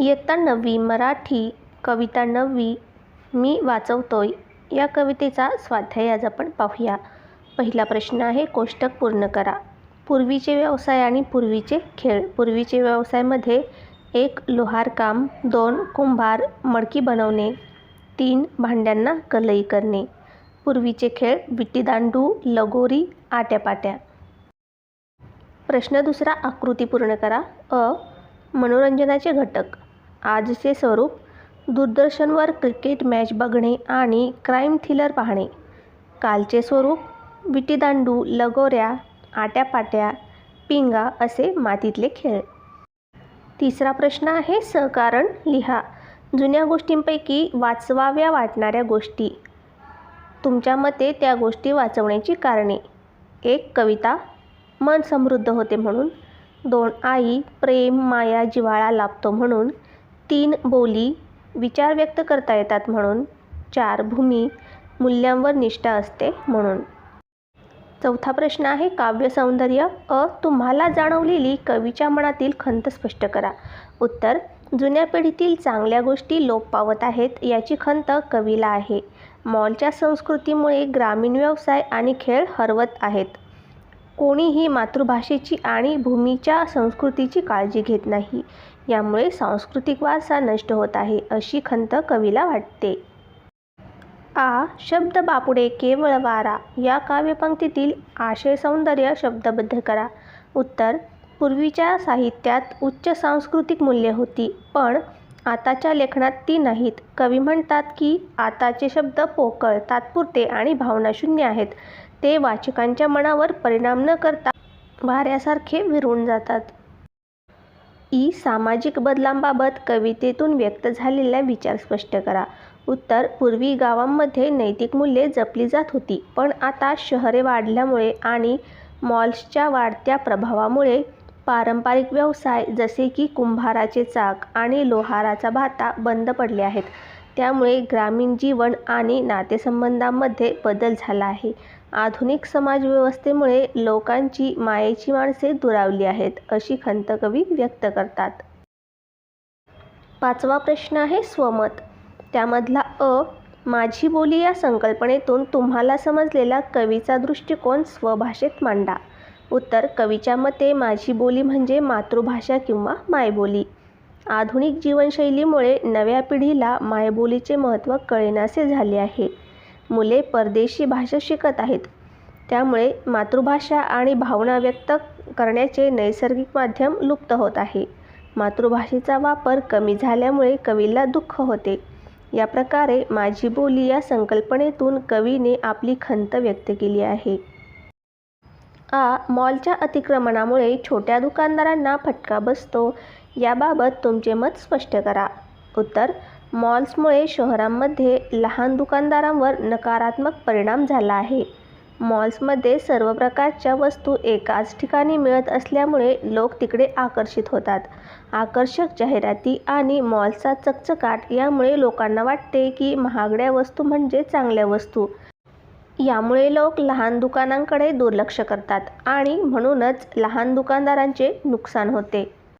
इयत्ता नववी मराठी कविता नववी मी वाचवतोय. या कवितेचा स्वाध्याय आज आपण पाहूया. पहिला प्रश्न आहे कोष्टक पूर्ण करा. पूर्वीचे व्यवसाय आणि पूर्वीचे खेळ. पूर्वीचे व्यवसायामध्ये एक लोहारकाम दोन कुंभार मडकी बनवणे तीन भांड्यांना कलई करणे. पूर्वीचे खेळ विटीदांडू लगोरी आट्यापाट्या. प्रश्न दुसरा आकृती पूर्ण करा. अ. मनोरंजनाचे घटक. आजचे स्वरूप दूरदर्शनवर क्रिकेट मॅच बघणे आणि क्राईम थ्रिलर पाहणे. कालचे स्वरूप विटीदांडू लगोऱ्या आट्यापाट्या पिंगा असे मातीतले खेळ. तिसरा प्रश्न आहे सहकारण लिहा. जुन्या गोष्टींपैकी वाचवाव्या वाटणाऱ्या गोष्टी. तुमच्या मते त्या गोष्टी वाचवण्याची कारणे. एक कविता. मन समृद्ध होते म्हणून. दोन आई प्रेम माया जिव्हाळा लाभतो म्हणून. तीन बोली विचार व्यक्त करता येतात म्हणून चार भूमी मूल्यांवर निष्ठा असते म्हणून. चौथा प्रश्न आहे काव्य सौंदर्य अ तुम्हाला जाणवलेली कवीच्या मनातील खंत स्पष्ट करा. उत्तर जुन्या पिढीतील चांगल्या गोष्टी लोप पावत आहेत याची खंत कवीला आहे. मॉलच्या संस्कृतीमुळे ग्रामीण व्यवसाय आणि खेळ हरवत आहेत. कोणीही मातृभाषेची आणि भूमीच्या संस्कृतीची काळजी घेत नाही. यामुळे सांस्कृतिक वारसा नष्ट होत आहे अशी खंत कवीला वाटते. आ. शब्द बापुडे केवळ वारा या काव्यपंक्तीतील आशय सौंदर्य शब्दबद्ध करा. उत्तर पूर्वीच्या साहित्यात उच्च सांस्कृतिक मूल्य होती पण आताच्या लेखनात ती नाहीत. कवी म्हणतात की आताचे शब्द पोकळ तात्पुरते आणि भावनाशून्य आहेत. ते वाचकांच्या मनावर परिणाम न करता वाऱ्यासारखे विरून जातात. ई सामाजिक बदलांबाबत कवितेतून व्यक्त झालेला विचार स्पष्ट करा. उत्तर पूर्वी गावांमध्ये नैतिक मूल्ये जपली जात होती पण आता शहरे वाढल्यामुळे आणि मॉल्सच्या वाढत्या प्रभावामुळे पारंपरिक व्यवसाय जसे की कुंभाराचे चाक आणि लोहाराचा भाता बंद पडले आहेत. त्यामुळे ग्रामीण जीवन आणि नातेसंबंधांमध्ये बदल झाला आहे. आधुनिक समाजव्यवस्थेमुळे लोकांची मायेची माणसे दुरावली आहेत अशी खंत कवी व्यक्त करतात. पाचवा प्रश्न आहे स्वमत. त्यामधला अ माझी बोली या संकल्पनेतून तुम्हाला समजलेला कवीचा दृष्टिकोन स्वभाषेत मांडा. उत्तर कवीच्या मते माझी बोली म्हणजे मातृभाषा किंवा मायबोली. आधुनिक जीवनशैलीमुळे नव्या पिढीला मायबोलीचे महत्त्व कळेनासे झाले आहे. मुले परदेशी भाषा शिकत आहेत. त्यामुळे मातृभाषा आणि भावना व्यक्त करण्याचे नैसर्गिक माध्यम लुप्त होत आहे. मातृभाषेचा वापर कमी झाल्यामुळे कवीला दुःख होते. या प्रकारे माझी बोली या संकल्पनेतून कवीने आपली खंत व्यक्त केली आहे. आ मॉलच्या अतिक्रमणामुळे छोट्या दुकानदारांना फटका बसतो. याबाबत तुमचे मत स्पष्ट करा. उत्तर मॉल्समुळे शहरांमध्ये लहान दुकानदारांवर नकारात्मक परिणाम झाला आहे. मॉल्समध्ये सर्व प्रकारच्या वस्तू एकाच ठिकाणी मिळत असल्यामुळे लोक तिकडे आकर्षित होतात. आकर्षक जाहिराती आणि मॉल्सचा चकचकाट यामुळे लोकांना वाटते की महागड्या वस्तू म्हणजे चांगल्या वस्तू. यामुळे लोक लहान दुकानांकडे दुर्लक्ष करतात आणि म्हणूनच लहान दुकानदारांचे नुकसान होते.